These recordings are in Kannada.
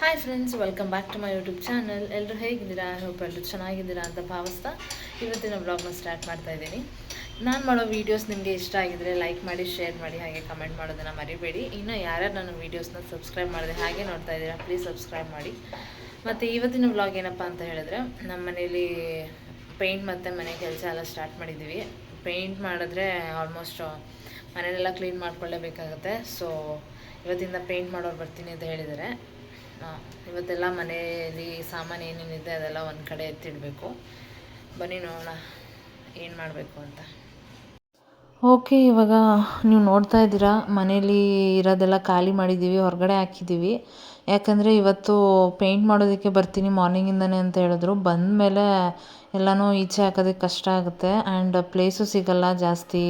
Hi friends welcome back to my YouTube channel ಎಲ್ಲರೂ ಹೇಗಿದ್ದೀರಾ? ಹೋಪ್ ಎಲ್ಲರೂ ಚೆನ್ನಾಗಿದ್ದೀರಾ ಅಂತ ಭಾವಿಸ್ತಾ ಇವತ್ತಿನ ಬ್ಲಾಗ್ನ ಸ್ಟಾರ್ಟ್ ಮಾಡ್ತಾ ಇದ್ದೀನಿ. ನಾನು ಮಾಡೋ ವೀಡಿಯೋಸ್ ನಿಮಗೆ ಇಷ್ಟ ಆಗಿದ್ರೆ ಲೈಕ್ ಮಾಡಿ ಶೇರ್ ಮಾಡಿ, ಹಾಗೆ ಕಮೆಂಟ್ ಮಾಡೋದನ್ನು ಮರಿಬೇಡಿ. ಇನ್ನು ಯಾರ್ಯಾರು ನನ್ನ ವೀಡಿಯೋಸ್ನ ಸಬ್ಸ್ಕ್ರೈಬ್ ಮಾಡಿದೆ ಹಾಗೆ ನೋಡ್ತಾ ಇದ್ದೀರಾ ಪ್ಲೀಸ್ ಸಬ್ಸ್ಕ್ರೈಬ್ ಮಾಡಿ. ಮತ್ತು ಇವತ್ತಿನ ವ್ಲಾಗ್ ಏನಪ್ಪ ಅಂತ ಹೇಳಿದ್ರೆ ನಮ್ಮ ಮನೇಲಿ ಪೇಂಟ್ ಮತ್ತು ಮನೆ ಕೆಲಸ ಎಲ್ಲ ಸ್ಟಾರ್ಟ್ ಮಾಡಿದ್ದೀವಿ. ಪೇಂಟ್ ಮಾಡಿದ್ರೆ ಆಲ್ಮೋಸ್ಟ್ ಮನೆಯೆಲ್ಲ ಕ್ಲೀನ್ ಮಾಡ್ಕೊಳ್ಳೇಬೇಕಾಗುತ್ತೆ. ಸೊ ಇವತ್ತಿಂದ ಪೇಂಟ್ ಮಾಡೋರು ಬರ್ತೀನಿ ಅಂತ ಹೇಳಿದ್ದಾರೆ. ಇವತ್ತೆಲ್ಲ ಮನೆಯಲ್ಲಿ ಸಾಮಾನು ಏನೇನಿದೆ ಅದೆಲ್ಲ ಒಂದು ಕಡೆ ಎತ್ತಿಡಬೇಕು. ಬನ್ನಿ ನೋಡೋಣ, ಏನು ಮಾಡಬೇಕು ಅಂತ. ಓಕೆ, ಇವಾಗ ನೀವು ನೋಡ್ತಾ ಇದ್ದೀರಾ, ಮನೇಲಿ ಇರೋದೆಲ್ಲ ಖಾಲಿ ಮಾಡಿದ್ದೀವಿ, ಹೊರಗಡೆ ಹಾಕಿದ್ದೀವಿ. ಯಾಕಂದರೆ ಇವತ್ತು ಪೇಂಟ್ ಮಾಡೋದಕ್ಕೆ ಬರ್ತೀನಿ ಮಾರ್ನಿಂಗಿಂದನೇ ಅಂತ ಹೇಳಿದ್ರು. ಬಂದ ಮೇಲೆ ಎಲ್ಲನೂ ಈಚೆ ಹಾಕೋದಕ್ಕೆ ಕಷ್ಟ ಆಗುತ್ತೆ. ಆ್ಯಂಡ್ ಪ್ಲೇಸು ಸಿಗಲ್ಲ, ಜಾಸ್ತಿ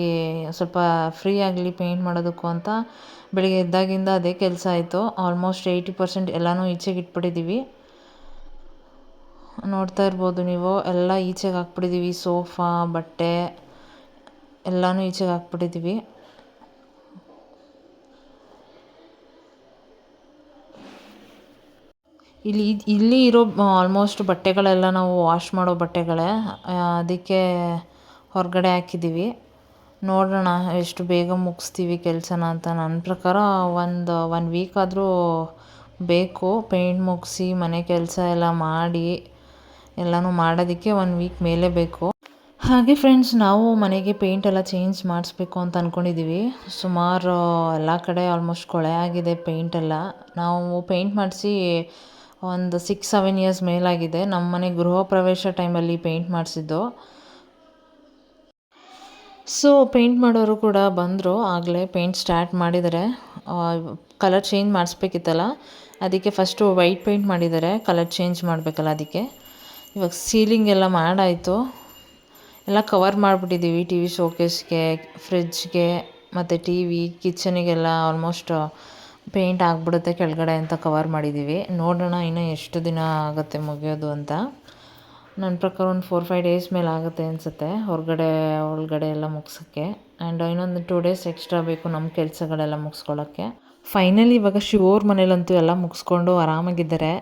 ಸ್ವಲ್ಪ ಫ್ರೀ ಆಗಲಿ ಪೇಂಟ್ ಮಾಡೋದಕ್ಕೂ ಅಂತ. ಬೆಳಿಗ್ಗೆ ಎದ್ದಾಗಿಂದ ಅದೇ ಕೆಲಸ ಆಯಿತು. ಆಲ್ಮೋಸ್ಟ್ ಏಯ್ಟಿ ಪರ್ಸೆಂಟ್ ಎಲ್ಲನೂ ಈಚೆಗೆ ಇಟ್ಬಿಟ್ಟಿದ್ದೀವಿ ನೋಡ್ತಾ ಇರ್ಬೋದು ನೀವು. ಎಲ್ಲ ಈಚೆಗೆ ಹಾಕ್ಬಿಟ್ಟಿದ್ದೀವಿ ಸೋಫಾ, ಬಟ್ಟೆ ಎಲ್ಲನೂ ಈಚೆಗೆ ಹಾಕ್ಬಿಟ್ಟಿದ್ದೀವಿ ಇಲ್ಲಿ ಇಲ್ಲಿ ಇರೋ ಆಲ್ಮೋಸ್ಟ್ ಬಟ್ಟೆಗಳೆಲ್ಲ ನಾವು ವಾಶ್ ಮಾಡೋ ಬಟ್ಟೆಗಳೇ. ಅದಕ್ಕೆ ಹೊರಗಡೆ ಹಾಕಿದ್ದೀವಿ. ನೋಡೋಣ ಎಷ್ಟು ಬೇಗ ಮುಗಿಸ್ತೀವಿ ಕೆಲಸನ ಅಂತ. ನನ್ನ ಪ್ರಕಾರ ಒಂದು ಒನ್ ವೀಕ್ ಆದರೂ ಬೇಕು. ಪೇಂಟ್ ಮುಗಿಸಿ, ಮನೆ ಕೆಲಸ ಎಲ್ಲ ಮಾಡಿ, ಎಲ್ಲನೂ ಮಾಡೋದಕ್ಕೆ ಒನ್ ವೀಕ್ ಮೇಲೆ ಬೇಕು. ಹಾಗೆ ಫ್ರೆಂಡ್ಸ್ ನಾವು ಮನೆಗೆ ಪೇಂಟ್ ಎಲ್ಲ ಚೇಂಜ್ ಮಾಡಿಸ್ಬೇಕು ಅಂತ ಅಂದ್ಕೊಂಡಿದ್ದೀವಿ ಸುಮಾರು ಎಲ್ಲ ಕಡೆ ಆಲ್ಮೋಸ್ಟ್ ಕೊಳೆ ಆಗಿದೆ ಪೇಂಟೆಲ್ಲ ನಾವು ಪೇಂಟ್ ಮಾಡಿಸಿ ಒಂದು ಸಿಕ್ಸ್ ಸೆವೆನ್ ಇಯರ್ಸ್ ಮೇಲಾಗಿದೆ. ನಮ್ಮ ಮನೆ ಗೃಹ ಪ್ರವೇಶ ಟೈಮಲ್ಲಿ ಪೇಂಟ್ ಮಾಡಿಸಿದ್ದು. ಸೊ ಪೇಂಟ್ ಮಾಡೋರು ಕೂಡ ಬಂದರು. ಆಗಲೇ ಪೇಂಟ್ ಸ್ಟಾರ್ಟ್ ಮಾಡಿದರೆ ಕಲರ್ ಚೇಂಜ್ ಮಾಡಿಸ್ಬೇಕಿತ್ತಲ್ಲ? ಅದಕ್ಕೆ ಫಸ್ಟು ವೈಟ್ ಪೇಂಟ್ ಮಾಡಿದ್ದಾರೆ. ಕಲರ್ ಚೇಂಜ್ ಮಾಡಬೇಕಲ್ಲ ಅದಕ್ಕೆ. ಇವಾಗ ಸೀಲಿಂಗ್ ಎಲ್ಲ ಮಾಡಾಯಿತು. ಎಲ್ಲ ಕವರ್ ಮಾಡಿಬಿಟ್ಟಿದ್ದೀವಿ. ಟಿ ವಿ ಶೋಕೇಸ್ಗೆ ಫ್ರಿಜ್ಗೆ ಮತ್ತು ಟಿ ವಿ ಕಿಚನಿಗೆಲ್ಲ ಆಲ್ಮೋಸ್ಟ್ ಪೇಂಟ್ ಆಗಿಬಿಡುತ್ತೆ ಕೆಳಗಡೆ ಅಂತ ಕವರ್ ಮಾಡಿದ್ದೀವಿ. ನೋಡೋಣ ಇನ್ನು ಎಷ್ಟು ದಿನ ಆಗುತ್ತೆ ಮುಗಿಯೋದು ಅಂತ. ನನ್ನ ಪ್ರಕಾರ ಒಂದು ಫೋರ್ ಫೈವ್ ಡೇಸ್ ಮೇಲೆ ಆಗುತ್ತೆ ಅನಿಸುತ್ತೆ ಹೊರಗಡೆ, ಒಳಗಡೆ ಎಲ್ಲ ಮುಗಿಸೋಕ್ಕೆ. ಆ್ಯಂಡ್ ಇನ್ನೊಂದು ಟೂ ಡೇಸ್ ಎಕ್ಸ್ಟ್ರಾ ಬೇಕು ನಮ್ಮ ಕೆಲಸಗಳೆಲ್ಲ ಮುಗಿಸ್ಕೊಳ್ಳೋಕ್ಕೆ. ಫೈನಲಿ ಇವಾಗ ಶಿವೋರ್ ಮನೇಲಂತೂ ಎಲ್ಲ ಮುಗಿಸ್ಕೊಂಡು ಆರಾಮಾಗಿದ್ದಾರೆ.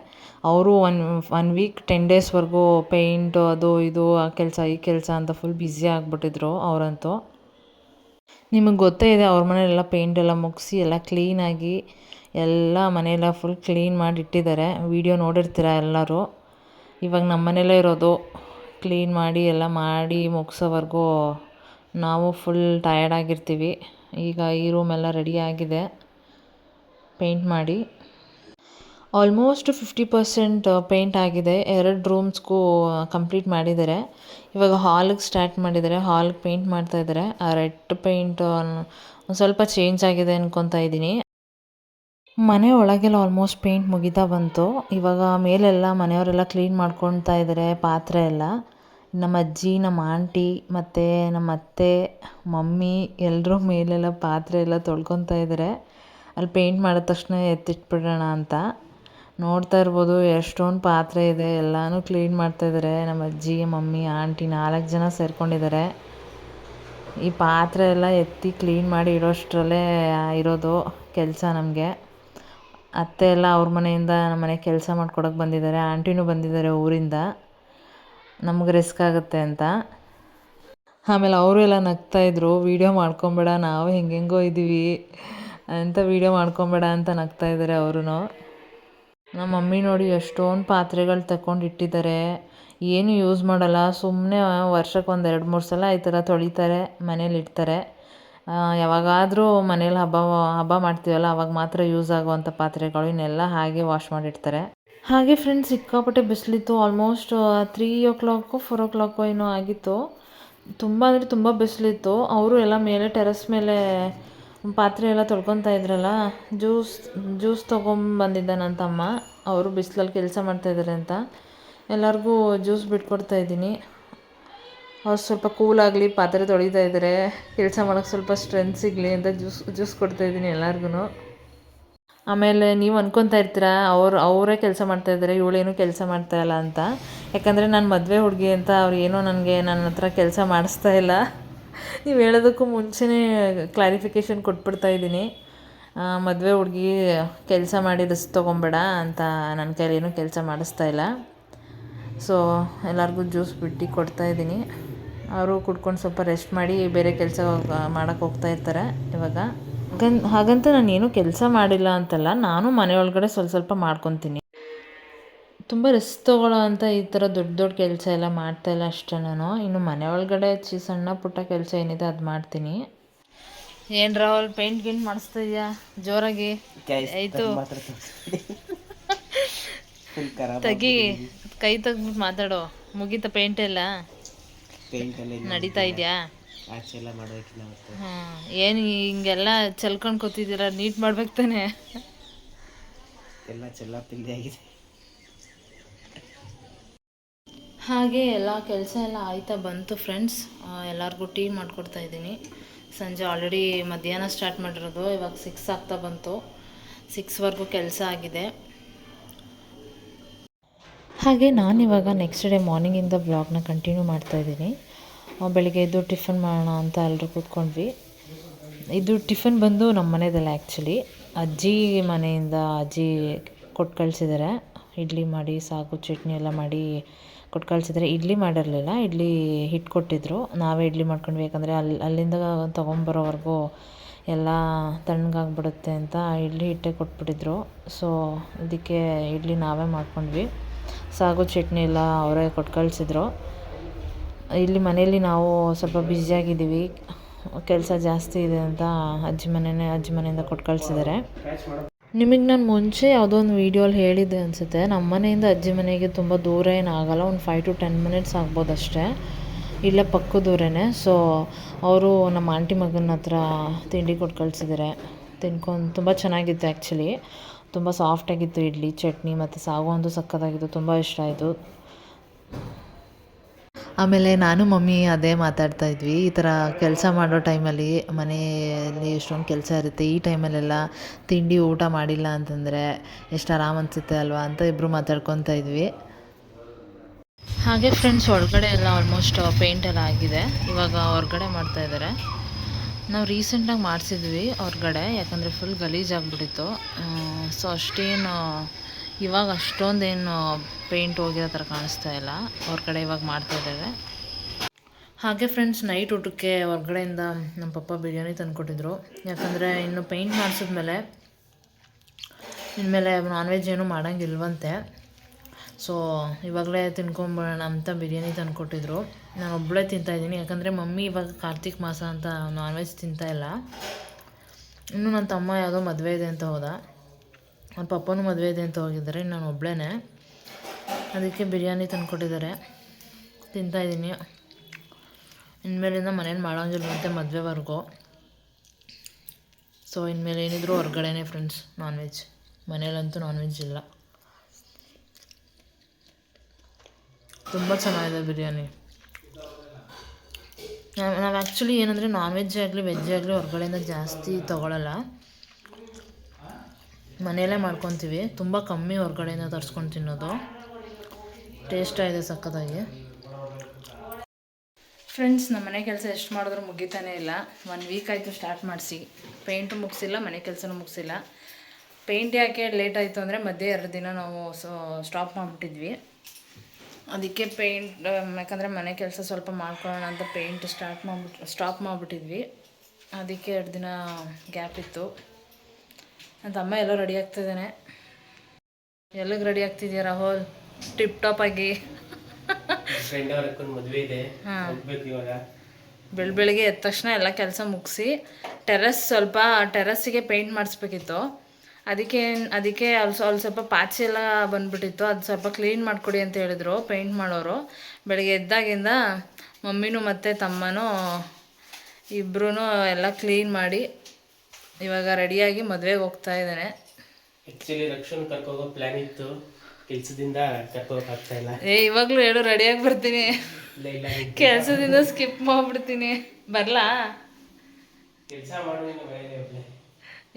ಅವರು ಒನ್ ಒನ್ ವೀಕ್ ಟೆನ್ ಡೇಸ್ವರೆಗೂ ಪೇಂಟು ಅದು, ಇದು, ಆ ಕೆಲಸ, ಈ ಕೆಲಸ ಅಂತ ಫುಲ್ ಬ್ಯುಸಿ ಆಗಿಬಿಟ್ಟಿದ್ರು ಅವರಂತೂ. ನಿಮಗೆ ಗೊತ್ತೇ ಇದೆ, ಅವ್ರ ಮನೇಲೆಲ್ಲ ಪೇಂಟ್ ಎಲ್ಲ ಮುಗಿಸಿ ಎಲ್ಲ ಕ್ಲೀನಾಗಿ ಎಲ್ಲ ಮನೆಯೆಲ್ಲ ಫುಲ್ ಕ್ಲೀನ್ ಮಾಡಿ ಇಟ್ಟಿದ್ದಾರೆ ವಿಡಿಯೋ ನೋಡಿರ್ತೀರ ಎಲ್ಲರೂ? ಇವಾಗ ನಮ್ಮ ಮನೆಯಲ್ಲೇ ಇರೋದು. ಕ್ಲೀನ್ ಮಾಡಿ ಎಲ್ಲ ಮಾಡಿ ಮುಗಿಸೋವರೆಗೂ ನಾವು ಫುಲ್ ಟಯರ್ಡ್ ಆಗಿರ್ತೀವಿ. ಈಗ ಈ ರೂಮೆಲ್ಲ ರೆಡಿ ಆಗಿದೆ. ಪೇಂಟ್ ಮಾಡಿ. ಆಲ್ಮೋಸ್ಟ್ ಫಿಫ್ಟಿ ಪರ್ಸೆಂಟ್ ಪೇಂಟ್ ಆಗಿದೆ. ಎರಡು ರೂಮ್ಸ್ಗೂ ಕಂಪ್ಲೀಟ್ ಮಾಡಿದ್ದಾರೆ. ಇವಾಗ ಹಾಲಿಗೆ ಸ್ಟಾರ್ಟ್ ಮಾಡಿದ್ದಾರೆ. ಹಾಲ್ಗೆ ಪೇಂಟ್ ಮಾಡ್ತಾ ಇದ್ದಾರೆ. ಆ, ರೆಡ್ ಪೇಂಟ್ ಒಂದು ಸ್ವಲ್ಪ ಚೇಂಜ್ ಆಗಿದೆ ಅನ್ಕೊತಾ ಇದ್ದೀನಿ. ಮನೆ ಒಳಗೆಲ್ಲ ಆಲ್ಮೋಸ್ಟ್ ಪೇಂಟ್ ಮುಗಿತಾ ಬಂತು. ಇವಾಗ ಮೇಲೆಲ್ಲ ಮನೆಯವರೆಲ್ಲ ಕ್ಲೀನ್ ಮಾಡ್ಕೊತಾ ಇದ್ದಾರೆ, ಪಾತ್ರೆ ಎಲ್ಲ. ನಮ್ಮ ಅಜ್ಜಿ, ನಮ್ಮ ಆಂಟಿ ಮತ್ತು ನಮ್ಮ ಅತ್ತೆ, ಮಮ್ಮಿ ಎಲ್ಲರೂ ಮೇಲೆಲ್ಲ ಪಾತ್ರೆ ಎಲ್ಲ ತೊಳ್ಕೊತಾ ಇದ್ದಾರೆ. ಅಲ್ಲಿ ಪೇಂಟ್ ಮಾಡಿದ ತಕ್ಷಣ ಎತ್ತಿಟ್ಬಿಡೋಣ ಅಂತ. ನೋಡ್ತಾ ಇರ್ಬೋದು, ಎಷ್ಟೊಂದು ಪಾತ್ರೆ ಇದೆ, ಎಲ್ಲನೂ ಕ್ಲೀನ್ ಮಾಡ್ತಾ ಇದ್ದಾರೆ ನಮ್ಮ ಅಜ್ಜಿ, ಮಮ್ಮಿ, ಆಂಟಿ ನಾಲ್ಕು ಜನ ಸೇರ್ಕೊಂಡಿದ್ದಾರೆ ಈ ಪಾತ್ರೆ ಎಲ್ಲ ಎತ್ತಿ ಕ್ಲೀನ್ ಮಾಡಿ ಇಡೋಷ್ಟರಲ್ಲೇ ಇರೋದು ಕೆಲಸ ನಮಗೆ. ಅತ್ತೆ ಎಲ್ಲ ಅವ್ರ ಮನೆಯಿಂದ ನಮ್ಮ ಮನೆ ಕೆಲಸ ಮಾಡ್ಕೊಡೋಕೆ ಬಂದಿದ್ದಾರೆ ಆಂಟಿನೂ ಬಂದಿದ್ದಾರೆ ಊರಿಂದ. ನಮಗೆ ರಿಸ್ಕ್ ಆಗುತ್ತೆ ಅಂತ. ಆಮೇಲೆ ಅವರು ಎಲ್ಲ ನಗ್ತಾಯಿದ್ರು ವೀಡಿಯೋ ಮಾಡ್ಕೊಬೇಡ, ನಾವು ಹೆಂಗೆಂಗೋ ಇದ್ದೀವಿ ಅಂತ ವೀಡಿಯೋ ಮಾಡ್ಕೊಬೇಡ ಅಂತ ನಗ್ತಾ ಇದ್ದಾರೆ ಅವರು ನಮ್ಮ ಮಮ್ಮಿ ನೋಡಿ ಎಷ್ಟೊಂದು ಪಾತ್ರೆಗಳು ತಗೊಂಡು ಇಟ್ಟಿದ್ದಾರೆ ಏನು ಯೂಸ್ ಮಾಡಲ್ಲ. ಸುಮ್ಮನೆ ವರ್ಷಕ್ಕೆ ಒಂದು ಎರಡು, ಮೂರು ಸಲ ಈ ಥರ ತೊಳಿತಾರೆ, ಮನೇಲಿ ಇಡ್ತಾರೆ. ಯಾವಾಗಾದರೂ ಮನೇಲಿ ಹಬ್ಬ ಹಬ್ಬ ಮಾಡ್ತೀವಲ್ಲ, ಅವಾಗ ಮಾತ್ರ ಯೂಸ್ ಆಗುವಂಥ ಪಾತ್ರೆಗಳು ಇನ್ನೆಲ್ಲ ಹಾಗೆ ವಾಶ್ ಮಾಡಿಡ್ತಾರೆ. ಹಾಗೆ ಫ್ರೆಂಡ್ಸ್, ಸಿಕ್ಕಾಪಟ್ಟೆ ಬಿಸಿಲಿತ್ತು. Almost three o'clock four o'clock ಏನೋ ಆಗಿತ್ತು. ತುಂಬ ಅಂದರೆ ತುಂಬ ಬಿಸಿಲಿತ್ತು. ಅವರು ಎಲ್ಲ ಮೇಲೆ, ಟೆರೆಸ್ ಮೇಲೆ ಪಾತ್ರೆ ಎಲ್ಲ ತೊಳ್ಕೊತಾ ಇದ್ರಲ್ಲ, ಜ್ಯೂಸ್ ಜ್ಯೂಸ್ ತೊಗೊಂಬಂದಿದ್ದ ನನ್ನ ತಮ್ಮ. ಅವರು ಬಿಸಿಲಲ್ಲಿ ಕೆಲಸ ಮಾಡ್ತಾಯಿದ್ದಾರೆ ಅಂತ. ಎಲ್ಲರಿಗೂ ಜ್ಯೂಸ್ ಬಿಟ್ಕೊಡ್ತಾ ಇದ್ದೀನಿ. ಅವ್ರು ಸ್ವಲ್ಪ ಕೂಲಾಗಲಿ ಪಾತ್ರೆ ತೊಳಿತಾ ಇದ್ದಾರೆ ಕೆಲಸ ಮಾಡೋಕ್ಕೆ ಸ್ವಲ್ಪ ಸ್ಟ್ರೆಂತ್ ಸಿಗಲಿ ಅಂತ ಜ್ಯೂಸ್ ಜ್ಯೂಸ್ ಕೊಡ್ತಾ ಇದ್ದೀನಿ ಎಲ್ಲರಿಗೂ ಆಮೇಲೆ ನೀವು ಅನ್ಕೊತಾ ಇರ್ತೀರಾ, ಅವ್ರು, ಅವರೇ ಕೆಲಸ ಮಾಡ್ತಾ ಇದ್ದಾರೆ ಇವಳೇನು ಕೆಲಸ ಮಾಡ್ತಾ ಇಲ್ಲ ಅಂತ. ಯಾಕಂದರೆ ನಾನು ಮದುವೆ ಹುಡುಗಿ ಅಂತ ಅವ್ರು ಏನೋ ನನಗೆ ನನ್ನ ಹತ್ರ ಕೆಲಸ ಮಾಡಿಸ್ತಾ ಇಲ್ಲ. ನೀವು ಹೇಳೋದಕ್ಕೂ ಮುಂಚೆನೇ ಕ್ಲಾರಿಫಿಕೇಷನ್ ಕೊಟ್ಬಿಡ್ತಾ ಇದ್ದೀನಿ. ಮದುವೆ ಹುಡುಗಿ ಕೆಲಸ ಮಾಡಿ ರಿಸ್ಕ್ ತೊಗೊಬೇಡ ಅಂತ ನನ್ನ ಕೈಲೇನು ಕೆಲಸ ಮಾಡಿಸ್ತಾ ಇಲ್ಲ. ಸೊ ಎಲ್ಲರಿಗೂ ಜ್ಯೂಸ್ ಬಿಟ್ಟು ಕೊಡ್ತಾ ಇದ್ದೀನಿ. ಅವರು ಕುಡ್ಕೊಂಡು ಸ್ವಲ್ಪ ರೆಸ್ಟ್ ಮಾಡಿ ಬೇರೆ ಕೆಲಸ ಮಾಡೋಕ್ಕೆ ಹೋಗ್ತಾ ಇರ್ತಾರೆ ಇವಾಗ. ಹಾಗಂತ ನಾನು ಏನೂ ಕೆಲಸ ಮಾಡಿಲ್ಲ ಅಂತಲ್ಲ, ನಾನು ಮನೆ ಒಳಗಡೆ ಸ್ವಲ್ಪ ಸ್ವಲ್ಪ ಮಾಡ್ಕೊತೀನಿ. ತುಂಬ ರಿಸ್ಕ್ ತೊಗೊಳ್ಳೋ ಅಂತ ಈ ಥರ ದೊಡ್ಡ ದೊಡ್ಡ ಕೆಲಸ ಎಲ್ಲ ಮಾಡ್ತಾ ಇಲ್ಲ ಅಷ್ಟೇ ನಾನು. ಇನ್ನು ಮನೆ ಒಳಗಡೆ ಚಿ ಸಣ್ಣ ಪುಟ್ಟ ಕೆಲಸ ಏನಿದೆ ಅದು ಮಾಡ್ತೀನಿ. ಏನು ರಾಹುಲ್ ಪೇಂಟ್ ಗಿಂಟ್ ಮಾಡಿಸ್ತಾ ಇದೆಯಾ? ಜೋರಾಗಿ. ಆಯಿತು ತಗಿ ಕೈ ತೆಗ್ಬಿಟ್ಟು ಮಾತಾಡೋ. ಮುಗೀತಾ ಪೇಂಟ್ ಎಲ್ಲ? ನಡೀತಾ ಇದೆಯಾ? ಹಾಂ ಏನು ಹಿಂಗೆಲ್ಲ ಚಲ್ಕೊಂಡು ಕೂತಿದ್ದೀರಾ? ನೀಟ್ ಮಾಡ್ಬೇಕು ತಾನೆ. ಎಲ್ಲ ಚೆಲ್ಲ ಪಿಂದಿ ಆಗಿದೆ. ಹಾಗೆ ಎಲ್ಲ ಕೆಲಸ ಎಲ್ಲ ಆಯ್ತಾ ಬಂತು ಫ್ರೆಂಡ್ಸ್ ಎಲ್ಲರಿಗೂ ಟೀ ಮಾಡಿಕೊಡ್ತಾ ಇದ್ದೀನಿ. ಸಂಜೆ ಆಲ್ರೆಡಿ ಮಧ್ಯಾಹ್ನ ಸ್ಟಾರ್ಟ್ ಮಾಡಿರೋದು, ಇವಾಗ ಸಿಕ್ಸ್ ಆಗ್ತಾ ಬಂತು. ಸಿಕ್ಸ್ವರೆಗೂ ಕೆಲಸ ಆಗಿದೆ. ಹಾಗೆ ನಾನು ಇವಾಗ ನೆಕ್ಸ್ಟ್ ಡೇ ಮಾರ್ನಿಂಗಿಂದ ಬ್ಲಾಗ್ನ ಕಂಟಿನ್ಯೂ ಮಾಡ್ತಾ ಇದ್ದೀನಿ. ಬೆಳಿಗ್ಗೆ ಎದ್ದು ಟಿಫನ್ ಮಾಡೋಣ ಅಂತ ಎಲ್ಲರೂ ಕೂತ್ಕೊಂಡ್ವಿ. ಇದು ಟಿಫನ್ ಬಂದು ನಮ್ಮ ಮನೆಯದಲ್ಲ ಆ್ಯಕ್ಚುಲಿ ಅಜ್ಜಿ ಮನೆಯಿಂದ ಅಜ್ಜಿ ಕೊಟ್ಟು ಕಳಿಸಿದ್ದಾರೆ ಇಡ್ಲಿ ಮಾಡಿ, ಸಾಗು, ಚಟ್ನಿ ಎಲ್ಲ ಮಾಡಿ ಕೊಟ್ಟು ಕಳಿಸಿದ್ರೆ ಇಡ್ಲಿ ಮಾಡಿರಲಿಲ್ಲ, ಇಡ್ಲಿ ಹಿಟ್ಟು ಕೊಟ್ಟಿದ್ದರು ನಾವೇ ಇಡ್ಲಿ ಮಾಡ್ಕೊಂಡ್ವಿ, ಯಾಕಂದರೆ ಅಲ್ಲಿ ಅಲ್ಲಿಂದ ತೊಗೊಂಬರೋವರೆಗೂ ಎಲ್ಲ ತಣ್ಣಗಾಗ್ಬಿಡುತ್ತೆ ಅಂತ ಇಡ್ಲಿ ಹಿಟ್ಟೇ ಕೊಟ್ಬಿಟ್ಟಿದ್ರು. ಸೊ ಇದಕ್ಕೆ ಇಡ್ಲಿ ನಾವೇ ಮಾಡ್ಕೊಂಡ್ವಿ. ಸಾಗು ಚಟ್ನಿ ಎಲ್ಲ ಅವರೇ ಕೊಟ್ಟು ಕಳಿಸಿದ್ರು. ಇಲ್ಲಿ ಮನೆಯಲ್ಲಿ ನಾವು ಸ್ವಲ್ಪ ಬ್ಯುಸಿಯಾಗಿದ್ದೀವಿ. ಕೆಲಸ ಜಾಸ್ತಿ ಇದೆ ಅಂತ ಅಜ್ಜಿ ಮನೆಯೇ ಅಜ್ಜಿ ಮನೆಯಿಂದ ಕೊಟ್ಟು ಕಳಿಸಿದ್ದಾರೆ. ನಿಮಗೆ ನಾನು ಮುಂಚೆ ಯಾವುದೋ ಒಂದು ವೀಡಿಯೋಲಿ ಹೇಳಿದ್ದೆ ಅನಿಸುತ್ತೆ. ನಮ್ಮ ಮನೆಯಿಂದ ಅಜ್ಜಿ ಮನೆಗೆ ತುಂಬ ದೂರ ಏನಾಗಲ್ಲ ಒಂದು ಫೈವ್ ಟು ಟೆನ್ ಮಿನಿಟ್ಸ್ ಆಗ್ಬೋದು ಅಷ್ಟೇ. ಇಲ್ಲೇ ಪಕ್ಕದೂರೇ ಸೊ ಅವರು ನಮ್ಮ ಆಂಟಿ ಮಗನ ಹತ್ರ ತಿಂಡಿ ಕೊಟ್ಟು ಕಳಿಸಿದ್ದಾರೆ ತಿನ್ಕೊಂಡು ತುಂಬ ಚೆನ್ನಾಗಿತ್ತು ಆ್ಯಕ್ಚುಲಿ ತುಂಬ ಸಾಫ್ಟಾಗಿತ್ತು ಇಡ್ಲಿ, ಚಟ್ನಿ ಮತ್ತು ಸಾಗು ಅಂತೂ ಸಕ್ಕತ್ತಾಗಿತ್ತು. ತುಂಬ ಇಷ್ಟ ಆಯಿತು. ಆಮೇಲೆ ನಾನು, ಮಮ್ಮಿ ಅದೇ ಮಾತಾಡ್ತಾ ಇದ್ವಿ. ಈ ಥರ ಕೆಲಸ ಮಾಡೋ ಟೈಮಲ್ಲಿ ಮನೆಯಲ್ಲಿ ಎಷ್ಟೊಂದು ಕೆಲಸ ಇರುತ್ತೆ, ಈ ಟೈಮಲ್ಲೆಲ್ಲ ತಿಂಡಿ ಊಟ ಮಾಡಿಲ್ಲ ಅಂತಂದರೆ ಎಷ್ಟು ಆರಾಮ್ ಅನಿಸುತ್ತೆ ಅಲ್ವಾ ಅಂತ ಇಬ್ಬರು ಮಾತಾಡ್ಕೊತಾ ಇದ್ವಿ. ಹಾಗೆ ಫ್ರೆಂಡ್ಸ್ ಒಳಗಡೆ ಎಲ್ಲ ಆಲ್ಮೋಸ್ಟ್ ಪೇಂಟ್ ಎಲ್ಲ ಆಗಿದೆ. ಇವಾಗ ಹೊರಗಡೆ ಮಾಡ್ತಾ ಇದ್ದಾರೆ. ನಾವು ರೀಸೆಂಟಾಗಿ ಮಾಡಿಸಿದ್ವಿ ಹೊರಗಡೆ, ಯಾಕಂದರೆ ಫುಲ್ ಗಲೀಜಾಗ್ಬಿಟ್ಟಿತ್ತು. ಸೊ ಅಷ್ಟೇನು ಇವಾಗ ಅಷ್ಟೊಂದೇನು ಪೇಂಟ್ ಹೋಗಿರೋ ಥರ ಕಾಣಿಸ್ತಾ ಇಲ್ಲ. ಹೊರಗಡೆ ಇವಾಗ ಮಾಡ್ತಾ ಇದ್ದೇವೆ. ಹಾಗೆ ಫ್ರೆಂಡ್ಸ್ ನೈಟ್ ಊಟಕ್ಕೆ ಹೊರಗಡೆಯಿಂದ ನಮ್ಮ ಪಪ್ಪ ಬಿರಿಯಾನಿ ತಂದುಕೊಟ್ಟಿದ್ರು ಯಾಕಂದರೆ ಇನ್ನು ಪೇಂಟ್ ಮಾಡಿಸಿದ್ಮೇಲೆ ಇನ್ಮೇಲೆ ನಾನ್ ವೆಜ್ ಏನೂ ಮಾಡೋಂಗಿಲ್ವಂತೆ. ಸೊ ಇವಾಗಲೇ ತಿನ್ಕೊಂಬಿಡೋಣ ಅಂತ ಬಿರಿಯಾನಿ ತಂದುಕೊಟ್ಟಿದ್ರು ನಾನು ಒಬ್ಬಳೇ ತಿಂತಾಯಿದ್ದೀನಿ ಯಾಕಂದರೆ ಮಮ್ಮಿ ಇವಾಗ ಕಾರ್ತಿಕ್ ಮಾಸ ಅಂತ ನಾನ್ ವೆಜ್ ತಿಂತಾ ಇಲ್ಲ. ಇನ್ನು ನನ್ನ ತಮ್ಮ ಯಾವುದೋ ಮದುವೆ ಇದೆ ಅಂತ ಹೋದ. ನನ್ನ ಪಪ್ಪನೂ ಮದುವೆ ಇದೆ ಅಂತ ಹೋಗಿದ್ದಾರೆ ನಾನು ಒಬ್ಬಳೇ ಅದಕ್ಕೆ ಬಿರಿಯಾನಿ ತಂದುಕೊಟ್ಟಿದ್ದಾರೆ ತಿಂತಾಯಿದ್ದೀನಿ ಇನ್ಮೇಲಿಂದ ಮನೇಲಿ ಮಾಡೋಂಗಿಲ್ವಂತೆ ಮದುವೆವರೆಗೂ. ಸೊ ಇನ್ಮೇಲೆ ಏನಿದ್ರು ಹೊರಗಡೆನೇ ಫ್ರೆಂಡ್ಸ್ ನಾನ್ ವೆಜ್ ಮನೇಲಂತೂ ನಾನ್ ವೆಜ್ ಇಲ್ಲ. ತುಂಬ ಚೆನ್ನಾಗಿದೆ ಬಿರಿಯಾನಿ. ನಾವು ಆ್ಯಕ್ಚುಲಿ ಏನಂದರೆ ನಾನ್ ವೆಜ್ ಆಗಲಿ ವೆಜ್ ಆಗಲಿ ಹೊರ್ಗಡೆಯಿಂದ ಜಾಸ್ತಿ ತೊಗೊಳಲ್ಲ. ಮನೆಯಲ್ಲೇ ಮಾಡ್ಕೊತೀವಿ. ತುಂಬ ಕಮ್ಮಿ ಹೊರಗಡೆಯಿಂದ ತರಿಸ್ಕೊಂಡು ತಿನ್ನೋದು. ಟೇಸ್ಟ್ ಆಗಿದೆ ಸಕ್ಕದಾಗಿ ಫ್ರೆಂಡ್ಸ್ ನಮ್ಮ ಮನೆ ಕೆಲಸ ಎಷ್ಟು ಮಾಡಿದ್ರು ಮುಗಿತಾನೇ ಇಲ್ಲ. ಒನ್ ವೀಕ್ ಆಯಿತು ಸ್ಟಾರ್ಟ್ ಮಾಡಿಸಿ. ಪೇಂಟು ಮುಗಿಸಿಲ್ಲ, ಮನೆ ಕೆಲಸನೂ ಮುಗಿಸಿಲ್ಲ. ಪೇಂಟ್ ಯಾಕೆ ಲೇಟ್ ಆಯಿತು ಅಂದರೆ ಮಧ್ಯೆ ಎರಡು ದಿನ ನಾವು ಸ್ಟಾಪ್ ಮಾಡಿಬಿಟ್ಟಿದ್ವಿ. ಅದಕ್ಕೆ ಪೇಂಟ್ ಯಾಕಂದರೆ ಮನೆ ಕೆಲಸ ಸ್ವಲ್ಪ ಮಾಡ್ಕೊಳ್ಳೋಣ ಅಂತ ಪೇಂಟ್ ಸ್ಟಾರ್ಟ್ ಮಾಡಿಬಿಟ್ಟು ಸ್ಟಾಪ್ ಮಾಡಿಬಿಟ್ಟಿದ್ವಿ. ಅದಕ್ಕೆ ಎರಡು ದಿನ ಗ್ಯಾಪ್ ಇತ್ತು. ನನ್ನ ತಮ್ಮ ಎಲ್ಲೋ ರೆಡಿ ಆಗ್ತಿದ್ದಾನೆ ಎಲ್ಲಿಗೆ ರೆಡಿ ಆಗ್ತಿದ್ಯಾ ರಾಹುಲ್? ಟಿಪ್ ಟಾಪ್ ಆಗಿ. ಮದುವೆ ಇದೆ. ಬೆಳ ಬೆಳಿಗ್ಗೆ ಎದ್ದ ತಕ್ಷಣ ಎಲ್ಲ ಕೆಲಸ ಮುಗಿಸಿ ಟೆರಸ್ ಸ್ವಲ್ಪ ಟೆರಸ್ಸಿಗೆ ಪೇಂಟ್ ಮಾಡಿಸ್ಬೇಕಿತ್ತು. ಅದಕ್ಕೆ ಅದಕ್ಕೆ ಅಲ್ಲಿ ಅಲ್ಲಿ ಸ್ವಲ್ಪ ಪಾಚಿ ಎಲ್ಲ ಬಂದ್ಬಿಟ್ಟಿತ್ತು. ಅದು ಸ್ವಲ್ಪ ಕ್ಲೀನ್ ಮಾಡಿಕೊಡಿ ಅಂತ ಹೇಳಿದರು ಪೇಂಟ್ ಮಾಡೋರು. ಬೆಳಗ್ಗೆ ಎದ್ದಾಗಿಂದ ಮಮ್ಮಿನೂ ಮತ್ತು ತಮ್ಮನೂ ಇಬ್ಬರೂ ಎಲ್ಲ ಕ್ಲೀನ್ ಮಾಡಿ ಇವಾಗ ರೆಡಿಯಾಗಿ ಮದುವೆಗೆ ಹೋಗ್ತಾ ಇದ್ದಾನೆ. ಆಕ್ಚುಲಿ ರಕ್ಷಣ್ ಕರ್ಕೋಗೋ ಪ್ಲಾನ್ ಇತ್ತು. ಕೆಲಸದಿಂದ ಕರ್ಕೋಕ್ ಆಗ್ತಾ ಇಲ್ಲ. ಏ ಇವಾಗಲೂ ಹೇಳು ರೆಡಿಯಾಗಿ ಬರ್ತೀನಿ. ಇಲ್ಲ ಇಲ್ಲ ಕೆಲಸದಿಂದ ಸ್ಕಿಪ್ ಮಾಡಿಬಿಡ್ತೀನಿ. ಬರಲಾ? ಕೆಲಸ ಮಾಡಿ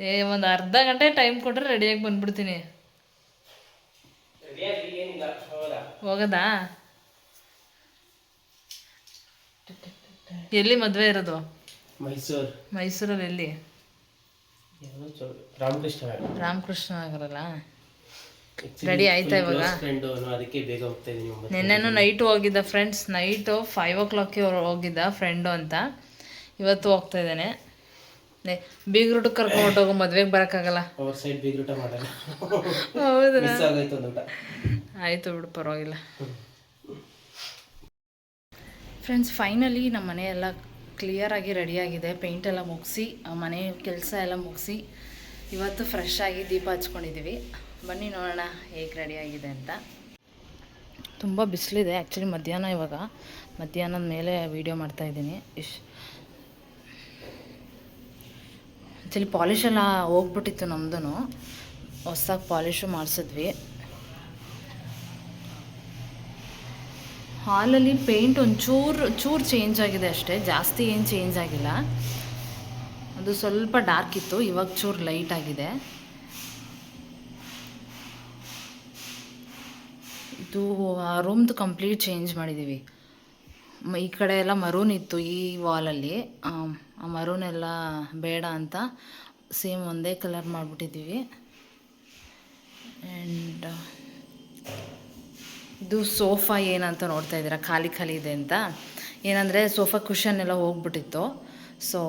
ಏ ಒಂದು ಅರ್ಧ ಗಂಟೆ ಟೈಮ್ ಕೊಟ್ಟರೆ ರೆಡಿಯಾಗಿ ಬಂದ್ಬಿಡ್ತೀನಿ. ಹೋಗದಾ? ಎಲ್ಲಿ ಮದುವೆ ಇರೋದು? ಮೈಸೂರು. ಮೈಸೂರಲ್ಲಿ ಎಲ್ಲಿ? ರಾಮಕೃಷ್ಣ ರಾಮಕೃಷ್ಣ ನಗರಲ್ಲ ರೆಡಿ ಆಯ್ತಾ ಇವಾಗ? ಅದಕ್ಕೆ ಬೇಗ ಹೋಗ್ತಾ ನಿನ್ನೆನೂ ನೈಟು ಹೋಗಿದ್ದ ಫ್ರೆಂಡ್ಸ್ ನೈಟು ಫೈವ್ ಓ ಕ್ಲಾಕ್ಗೆ ಹೋಗಿದ್ದ ಫ್ರೆಂಡು ಅಂತ. ಇವತ್ತು ಹೋಗ್ತಾ ಇದ್ದಾನೆ. ಬೀಗ್ರೂಟ್ ಕರ್ಕೊಂಡು ಹೊರ್ಟೋಗು ಮದ್ವೆಗೆ ಬರೋಕ್ಕಾಗಲ್ಲ. ಅವ್ರ ಸೈಡ್ ಮಾಡಲ್ಲ. ಹೌದಾ? ಆಯಿತು ಬಿಡು ಪರವಾಗಿಲ್ಲ. ಫ್ರೆಂಡ್ಸ್ ಫೈನಲಿ ನಮ್ಮ ಮನೆ ಎಲ್ಲ ಕ್ಲಿಯರಾಗಿ ರೆಡಿಯಾಗಿದೆ ಪೇಂಟ್ ಎಲ್ಲ ಮುಗಿಸಿ ಮನೆ ಕೆಲಸ ಎಲ್ಲ ಮುಗಿಸಿ, ಇವತ್ತು ಫ್ರೆಶ್ ಆಗಿ ದೀಪ ಹಚ್ಕೊಂಡಿದ್ದೀವಿ ಬನ್ನಿ ನೋಡೋಣ ಹೇಗೆ ರೆಡಿಯಾಗಿದೆ ಅಂತ. ತುಂಬ ಬಿಸಿಲಿದೆ ಆ್ಯಕ್ಚುಲಿ ಮಧ್ಯಾಹ್ನ ಇವಾಗ. ಮಧ್ಯಾಹ್ನದ ಮೇಲೆ ವೀಡಿಯೋ ಮಾಡ್ತಾಯಿದ್ದೀನಿ ಇಶ್ ಆ್ಯಕ್ಚುಲಿ ಪಾಲಿಶ್ ಎಲ್ಲ ಹೋಗ್ಬಿಟ್ಟಿತ್ತು ನಮ್ಮದು ಹೊಸ್ದಾಗಿ ಪಾಲಿಶು ಮಾಡಿಸಿದ್ವಿ. ಹಾಲಲ್ಲಿ ಪೇಂಟ್ ಒಂಚೂರು, ಚೂರು ಚೇಂಜ್ ಆಗಿದೆ ಅಷ್ಟೇ. ಜಾಸ್ತಿ ಏನು ಚೇಂಜ್ ಆಗಿಲ್ಲ. ಅದು ಸ್ವಲ್ಪ ಡಾರ್ಕ್ ಇತ್ತು. ಇವಾಗ ಚೂರು ಲೈಟ್ ಆಗಿದೆ. ಇದು ರೂಮ್ದು ಕಂಪ್ಲೀಟ್ ಚೇಂಜ್ ಮಾಡಿದ್ದೀವಿ ಈ ಕಡೆ ಎಲ್ಲ ಮರೂನ್ ಇತ್ತು ಈ ವಾಲಲ್ಲಿ ಆ ಮರೂನ್ ಎಲ್ಲ ಬೇಡ ಅಂತ ಸೇಮ್ ಒಂದೇ ಕಲರ್ ಮಾಡಿಬಿಟ್ಟಿದ್ದೀವಿ. ಆ್ಯಂಡ್ ಇದು ಸೋಫಾ ಏನಂತ ನೋಡ್ತಾ ಇದ್ದೀರಾ? ಖಾಲಿ ಖಾಲಿ ಇದೆ ಅಂತ. ಏನಂದರೆ ಸೋಫಾ ಕುಷನ್ ಎಲ್ಲ ಹೋಗ್ಬಿಟ್ಟಿತ್ತು. ಸೊ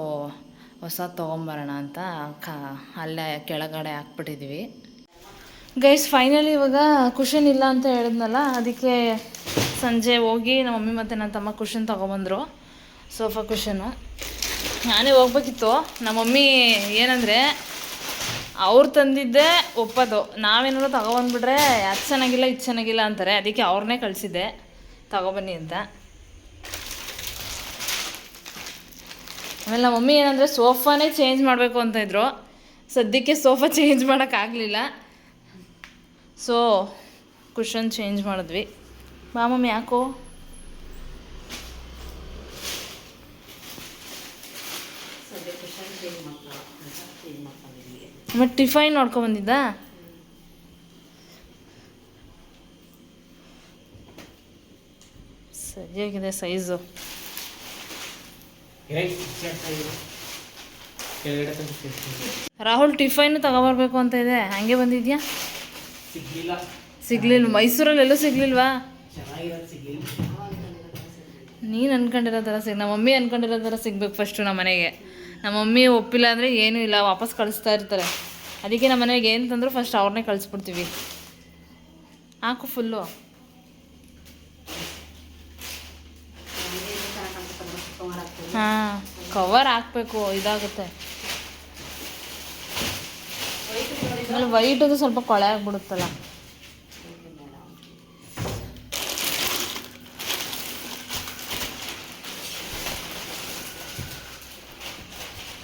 ಹೊಸ ತೊಗೊಂಬರೋಣ ಅಂತ ಕಾ, ಅಲ್ಲೇ ಕೆಳಗಡೆ ಹಾಕ್ಬಿಟ್ಟಿದ್ದೀವಿ. ಗೈಸ್ ಫೈನಲಿ ಇವಾಗ ಕುಷನ್ ಇಲ್ಲ ಅಂತ ಹೇಳಿದ್ನಲ್ಲ, ಅದಕ್ಕೆ ಸಂಜೆ ಹೋಗಿ ನಮ್ಮ ಮಮ್ಮಿ ಮತ್ತು ನನ್ನ ತಮ್ಮ ಕುಷನ್ ತೊಗೊಬಂದರು, ಸೋಫಾ ಕುಷನು ನಾನೇ ಹೋಗ್ಬೇಕಿತ್ತು. ನಮ್ಮ ಮಮ್ಮಿ ಏನಂದರೆ ಅವ್ರು ತಂದಿದ್ದೆ ಒಪ್ಪೋದು. ನಾವೇನಾದ್ರು ತಗೊಬಂದ್ಬಿಟ್ರೆ ಅದು ಚೆನ್ನಾಗಿಲ್ಲ, ಇದು ಚೆನ್ನಾಗಿಲ್ಲ ಅಂತಾರೆ. ಅದಕ್ಕೆ ಅವ್ರನ್ನೇ ಕಳಿಸಿದ್ದೆ. ತಗೊಬನ್ನಿ ಅಂತ. ಆಮೇಲೆ ನಮ್ಮ ಮಮ್ಮಿ ಏನಂದರೆ, ಸೋಫಾನೇ ಚೇಂಜ್ ಮಾಡಬೇಕು ಅಂತ ಇದ್ರು. ಸದ್ಯಕ್ಕೆ ಸೋಫಾ ಚೇಂಜ್ ಮಾಡೋಕ್ಕಾಗಲಿಲ್ಲ ಸೊ ಕುಷನ್ ಚೇಂಜ್ ಮಾಡಿದ್ವಿ. ಬಾ ಮಮ್ಮಿ ಯಾಕೋ? ಮತ್ತು ಟಿಫೈನ್ ನೋಡ್ಕೊ ಬಂದಿದ್ದ? ಸರಿಯಾಗಿದೆ ಸೈಜು ರಾಹುಲ್ ಟಿಫೈನ್ ತಗೊಬರ್ಬೇಕು ಅಂತ ಇದೆ. ಹಂಗೆ ಬಂದಿದ್ಯಾ? ಸಿಗ್ಲಿಲ್ಲ. ಮೈಸೂರಲ್ಲಿ ಎಲ್ಲೂ ಸಿಗ್ಲಿಲ್ವಾ? ನೀನು ಅನ್ಕೊಂಡಿರೋ ಥರ ಸಿಗ್ ನಮ್ಮ ಮಮ್ಮಿ ಅನ್ಕೊಂಡಿರೋ ಥರ ಸಿಗ್ಬೇಕು ಫಸ್ಟು ನಮ್ಮ ಮನೆಗೆ ನಮ್ಮ ಮಮ್ಮಿ ಒಪ್ಪಿಲ್ಲ ಅಂದರೆ ಏನೂ ಇಲ್ಲ, ವಾಪಸ್ ಕಳಿಸ್ತಾ ಇರ್ತಾರೆ. ಅದಕ್ಕೆ ನಮ್ಮ ಮನೆಗೆ ಏನು ತಂದರೂ ಫಸ್ಟ್ ಅವ್ರನ್ನೇ ಕಳಿಸ್ಬಿಡ್ತೀವಿ. ಹಾಕು ಫುಲ್ಲು ಹಾಂ ಕವರ್ ಹಾಕಬೇಕು, ಇದಾಗುತ್ತೆ. ಆಮೇಲೆ ವೈಟದು ಸ್ವಲ್ಪ ಕೊಳೆ ಆಗ್ಬಿಡುತ್ತಲ್ಲ.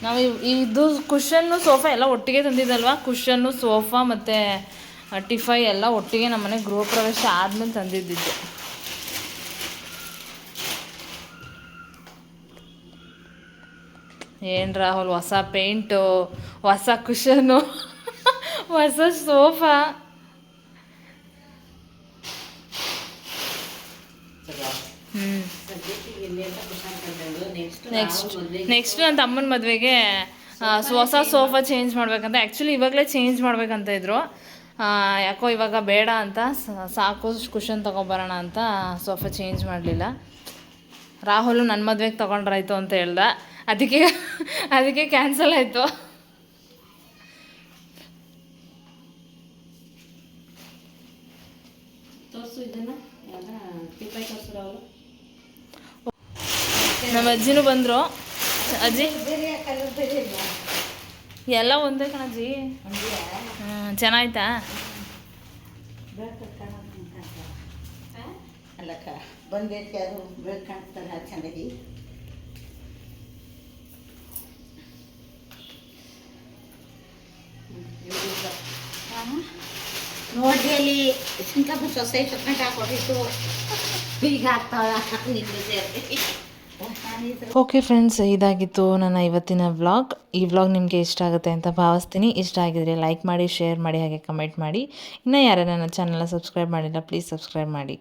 ನಾವು ಈ ಇದು ಕುಷನ್ನು ಸೋಫಾ ಎಲ್ಲ ಒಟ್ಟಿಗೆ ತಂದಿದ್ದಲ್ವ? ಕುಷನ್ನು ಸೋಫಾ ಮತ್ತು ಟಿಫೈ ಎಲ್ಲ ಒಟ್ಟಿಗೆ ನಮ್ಮನೆ ಗೃಹ ಪ್ರವೇಶ ಆದಮೇಲೆ ತಂದಿದ್ದಿದ್ದು. ಏನು ರಾಹುಲ್ ಹೊಸ ಪೇಂಟು ಹೊಸ ಕುಷನ್ನು ಹೊಸ ಸೋಫಾ. ಹ್ಞೂ ನೆಕ್ಸ್ಟ್ ನೆಕ್ಸ್ಟ್ ನನ್ನ ತಮ್ಮನ ಮದುವೆಗೆ ಹೊಸ ಸೋಫಾ ಚೇಂಜ್ ಮಾಡ್ಬೇಕಂತ. ಆ್ಯಕ್ಚುಲಿ ಇವಾಗಲೇ ಚೇಂಜ್ ಮಾಡ್ಬೇಕಂತ ಇದ್ರು. ಯಾಕೋ ಇವಾಗ ಬೇಡ ಅಂತ ಸಾಕು ಕುಷನ್ ತೊಗೊಬರೋಣ ಅಂತ ಸೋಫಾ ಚೇಂಜ್ ಮಾಡಲಿಲ್ಲ. ರಾಹುಲು ನನ್ನ ಮದುವೆಗೆ ತೊಗೊಂಡ್ರಾಯ್ತು ಅಂತ ಹೇಳ್ದ. ಅದಕ್ಕೆ ಅದಕ್ಕೆ ಕ್ಯಾನ್ಸಲ್ ಆಯಿತು. ನಮ್ಮ ಅಜ್ಜಿನೂ ಬಂದರು. ಅಜ್ಜಿ? ಎಲ್ಲ ಒಂದೇ ಕಣಜ್ಜಿ. ಹ್ಞೂ ಚೆನ್ನಾಯ್ತಾ? ಅಲ್ಲಕ್ಕ, ಬಂದೈತಿ ಅದು ಬೆಳಕು ಚೆನ್ನಾಗಿ. ನೋಡಿ ಅಲ್ಲಿ ಸಿಂಕಾಪುರ ಸೊಸೈಟಿ ಹಾಕೊಟ್ಟಿತ್ತು ಈಗ ಆಗ್ತಾವ ನಿನ್ನ ಸೇರ್ತಿ ಓಕೆ ಫ್ರೆಂಡ್ಸ್ ಇದಾಗಿತ್ತು ನನ್ನ ಇವತ್ತಿನ ವ್ಲಾಗ್. ಈ ವ್ಲಾಗ್ ನಿಮಗೆ ಇಷ್ಟ ಆಗುತ್ತೆ ಅಂತ ಭಾವಿಸ್ತೀನಿ. ಇಷ್ಟ ಆಗಿದರೆ ಲೈಕ್ ಮಾಡಿ ಶೇರ್ ಮಾಡಿ, ಹಾಗೆ ಕಮೆಂಟ್ ಮಾಡಿ. ಇನ್ನೂ ಯಾರು ನನ್ನ ಚಾನಲ್ನ ಸಬ್ಸ್ಕ್ರೈಬ್ ಮಾಡಿಲ್ಲ ಪ್ಲೀಸ್ ಸಬ್ಸ್ಕ್ರೈಬ್ ಮಾಡಿ.